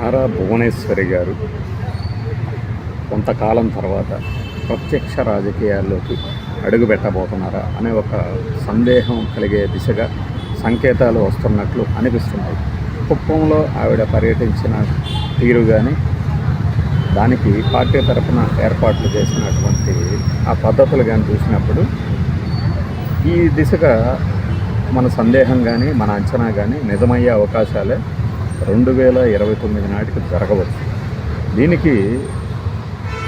నారా భువనేశ్వరి గారు కొంతకాలం తర్వాత ప్రత్యక్ష రాజకీయాల్లోకి అడుగు పెట్టబోతున్నారా అనే ఒక సందేహం కలిగే దిశగా సంకేతాలు వస్తున్నట్లు అనిపిస్తున్నాయి. కుప్పంలో ఆవిడ పర్యటించిన తీరు కానీ దానికి పార్టీ తరఫున ఏర్పాట్లు చేసినటువంటి ఆ పద్ధతులు కానీ చూసినప్పుడు ఈ దిశగా మన సందేహం కానీ మన అంచనా కానీ నిజమయ్యే అవకాశాలే రెండు వేల ఇరవై తొమ్మిది నాటికి జరగవచ్చు. దీనికి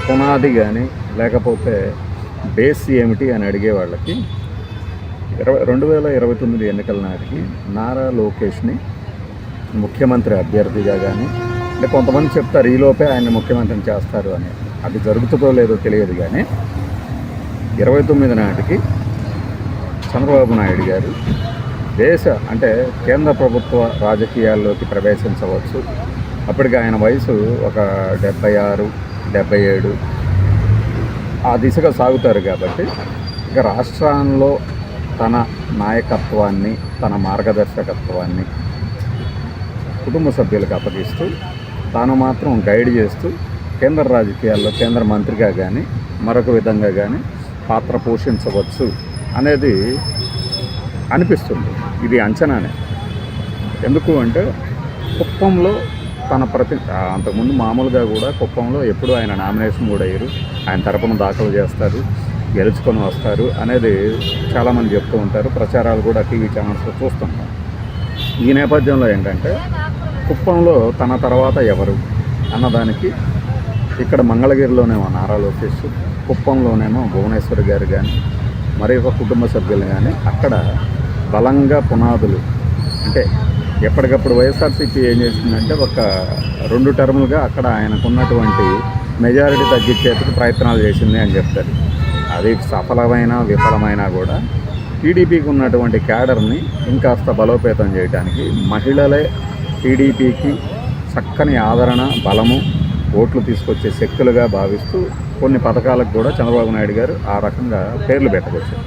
పునాది కానీ లేకపోతే బేస్ ఏమిటి అని అడిగే వాళ్ళకి ఇరవై రెండు వేల ఇరవై తొమ్మిది ఎన్నికల నాటికి నారా లోకేష్ని ముఖ్యమంత్రి అభ్యర్థిగా కానీ అంటే కొంతమంది చెప్తారు ఈలోపే ఆయన ముఖ్యమంత్రిని చేస్తారు అని. అది జరుగుతుందో లేదో తెలియదు కానీ ఇరవై తొమ్మిది నాటికి చంద్రబాబు నాయుడు గారు దేశ అంటే కేంద్ర ప్రభుత్వ రాజకీయాల్లోకి ప్రవేశించవచ్చు. అప్పటికి ఆయన వయసు ఒక డెబ్బై ఆరు డెబ్బై ఏడు ఆ దిశగా సాగుతారు కాబట్టి ఇక రాష్ట్రంలో తన నాయకత్వాన్ని తన మార్గదర్శకత్వాన్ని కుటుంబ సభ్యులకు అప్పగిస్తూ తాను మాత్రం గైడ్ చేస్తూ కేంద్ర రాజకీయాల్లో కేంద్ర మంత్రిగా కానీ మరొక విధంగా కానీ పాత్ర పోషించవచ్చు అనేది అనిపిస్తుంది. ఇది అంచనానే. ఎందుకు అంటే కుప్పంలో తన ప్రతి అంతకుముందు మామూలుగా కూడా కుప్పంలో ఎప్పుడు ఆయన నామినేషన్ కూడా అయ్యారు ఆయన తరపున దాఖలు చేస్తారు గెలుచుకొని వస్తారు అనేది చాలామంది చెప్తూ ఉంటారు. ప్రచారాలు కూడా టీవీ ఛానల్స్లో చూస్తుంటాం. ఈ నేపథ్యంలో ఏంటంటే కుప్పంలో తన తర్వాత ఎవరు అన్నదానికి ఇక్కడ మంగళగిరిలోనేమో నారా లోకేష్ కుప్పంలోనేమో భువనేశ్వర్ గారు కానీ మరి ఒక కుటుంబ సభ్యులు కానీ అక్కడ బలంగా పునాదులు. అంటే ఎప్పటికప్పుడు వైఎస్ఆర్సీపీ ఏం చేసిందంటే ఒక రెండు టర్ములుగా అక్కడ ఆయనకున్నటువంటి మెజారిటీ తగ్గించేందుకు ప్రయత్నాలు చేసింది అని చెప్తారు. అది సఫలమైన విఫలమైనా కూడా టీడీపీకి ఉన్నటువంటి క్యాడర్ని ఇంకాస్త బలోపేతం చేయడానికి మహిళలే టీడీపీకి చక్కని ఆదరణ బలము ఓట్లు తీసుకొచ్చే శక్తులుగా భావిస్తూ కొన్ని పథకాలకు కూడా చంద్రబాబు నాయుడు గారు ఆ రకంగా పేర్లు పెట్టకొచ్చారు.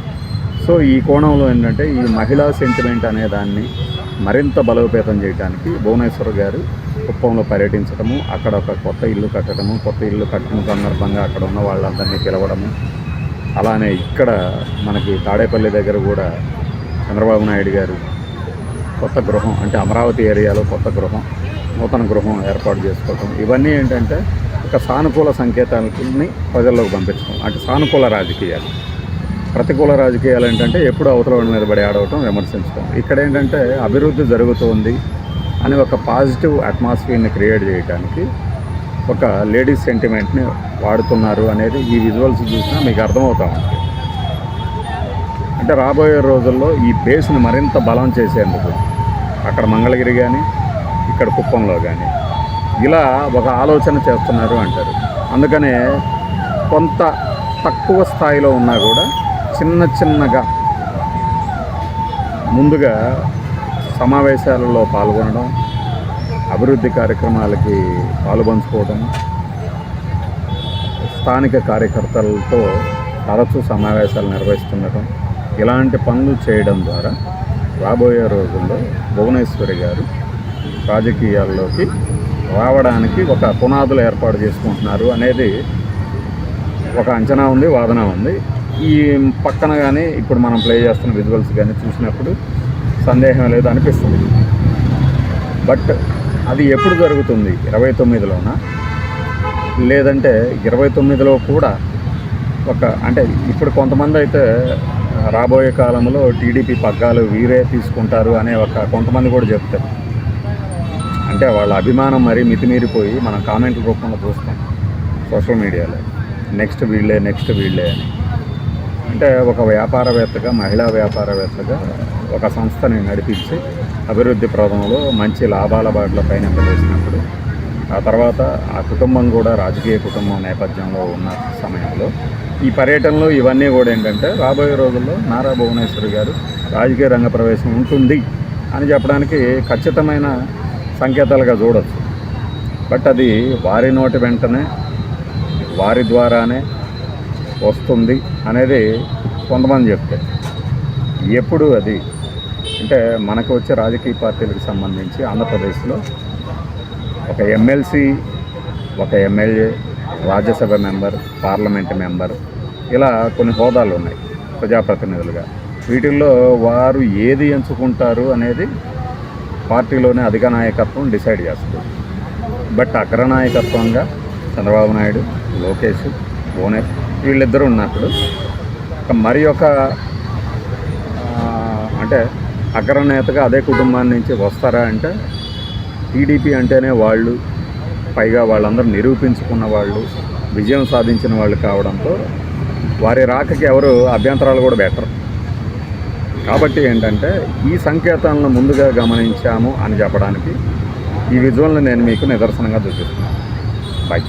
సో ఈ కోణంలో ఏంటంటే ఈ మహిళా సెంటిమెంట్ అనే దాన్ని మరింత బలోపేతం చేయడానికి భువనేశ్వర్ గారు కుప్పంలో పర్యటించడము అక్కడ ఒక కొత్త ఇల్లు కట్టడము కొత్త ఇల్లు కట్టిన సందర్భంగా అక్కడ ఉన్న వాళ్ళందరినీ పిలవడము. అలానే ఇక్కడ మనకి తాడేపల్లి దగ్గర కూడా చంద్రబాబు నాయుడు గారు కొత్త గృహం అంటే అమరావతి ఏరియాలో కొత్త గృహం నూతన గృహం ఏర్పాటు చేసుకోవటం. ఇవన్నీ ఏంటంటే ఒక సానుకూల సంకేతాలని ప్రజల్లోకి పంపించడం అంటే సానుకూల రాజకీయాలు. ప్రతికూల రాజకీయాలు ఏంటంటే ఎప్పుడు అవతల నిలబడి ఆడవటం విమర్శించడం ఇక్కడ ఏంటంటే అభివృద్ధి జరుగుతోంది అని ఒక పాజిటివ్ అట్మాస్ఫియర్ని క్రియేట్ చేయడానికి ఒక లేడీస్ సెంటిమెంట్ని వాడుతున్నారు అనేది ఈ విజువల్స్ చూసినా మీకు అర్థమవుతా ఉంటుంది అంటే రాబోయే రోజుల్లో ఈ బేస్ని మరింత బలం చేసేందుకు అక్కడ మంగళగిరి కానీ ఇక్కడ కుప్పంలో కానీ ఇలా ఒక ఆలోచన చేస్తున్నారు అంటారు. అందుకనే కొంత తక్కువ స్థాయిలో ఉన్నా కూడా చిన్న చిన్నగా ముందుగా సమావేశాలలో పాల్గొనడం అభివృద్ధి కార్యక్రమాలకి పాలుపంచుకోవడం స్థానిక కార్యకర్తలతో తరచూ సమావేశాలు నిర్వహిస్తుండటం ఇలాంటి పనులు చేయడం ద్వారా రాబోయే రోజుల్లో భువనేశ్వరి గారు రాజకీయాల్లోకి రావడానికి ఒక పునాదులు ఏర్పాటు చేసుకుంటున్నారు అనేది ఒక అంచనా ఉంది వాదన ఉంది. ఈ పక్కన కానీ ఇప్పుడు మనం ప్లే చేస్తున్న విజువల్స్ కానీ చూసినప్పుడు సందేహం లేదు అనిపిస్తుంది. బట్ అది ఎప్పుడు జరుగుతుంది? ఇరవై తొమ్మిదిలోనా? లేదంటే ఇరవై తొమ్మిదిలో కూడా ఒక అంటే ఇప్పుడు కొంతమంది అయితే రాబోయే కాలంలో టీడీపీ పగ్గాలు వీరే తీసుకుంటారు అనే ఒక కొంతమంది కూడా చెప్తారు. అంటే వాళ్ళ అభిమానం మరీ మితిమీరిపోయి మనం కామెంట్ల రూపంలో చూస్తాం సోషల్ మీడియాలో. నెక్స్ట్ వీళ్ళే నెక్స్ట్ వీళ్ళే అని. అంటే ఒక వ్యాపారవేత్తగా మహిళా వ్యాపారవేత్తగా ఒక సంస్థని నడిపించి అభివృద్ధి ప్రదంలో మంచి లాభాల బాటల పైన వేసినప్పుడు ఆ తర్వాత ఆ కుటుంబం కూడా రాజకీయ కుటుంబం నేపథ్యంలో ఉన్న సమయంలో ఈ పర్యటనలో ఇవన్నీ కూడా ఏంటంటే రాబోయే రోజుల్లో నారా భువనేశ్వరి గారు రాజకీయ రంగ ప్రవేశం ఉంటుంది అని చెప్పడానికి ఖచ్చితమైన సంకేతాలుగా చూడొచ్చు. బట్ అది వారి నోటి వెంటనే వారి ద్వారానే వస్తుంది. అనేది కొంతమంది చెప్తే ఎప్పుడు అది? అంటే మనకు వచ్చే రాజకీయ పార్టీలకు సంబంధించి ఆంధ్రప్రదేశ్లో ఒక ఎమ్మెల్సీ ఒక MLA Rajya Sabha member parliament member ఇలా కొన్ని హోదాలు ఉన్నాయి ప్రజాప్రతినిధులుగా. వీటిల్లో వారు ఏది ఎంచుకుంటారు అనేది పార్టీలోనే అధిక నాయకత్వం డిసైడ్ చేస్తుంది బట్ అగ్రనాయకత్వంగా చంద్రబాబు నాయుడు లోకేష్ భువనేష్ వీళ్ళిద్దరూ ఉన్నప్పుడు మరి ఒక అంటే అగ్రనేతగా అదే కుటుంబాన్ని నుంచి వస్తారా అంటే టీడీపీ అంటేనే వాళ్ళు పైగా వాళ్ళందరూ నిరూపించుకున్న వాళ్ళు విజయం సాధించిన వాళ్ళు కావడంతో వారి రాకకి ఎవరు అభ్యంతరాలు కూడా బెటర్ కాబట్టి ఏంటంటే ఈ సంకేతాలను ముందుగా గమనించాము అని చెప్పడానికి ఈ విజువల్ని నేను మీకు నిదర్శనంగా చూపిస్తున్నాను. బాయ్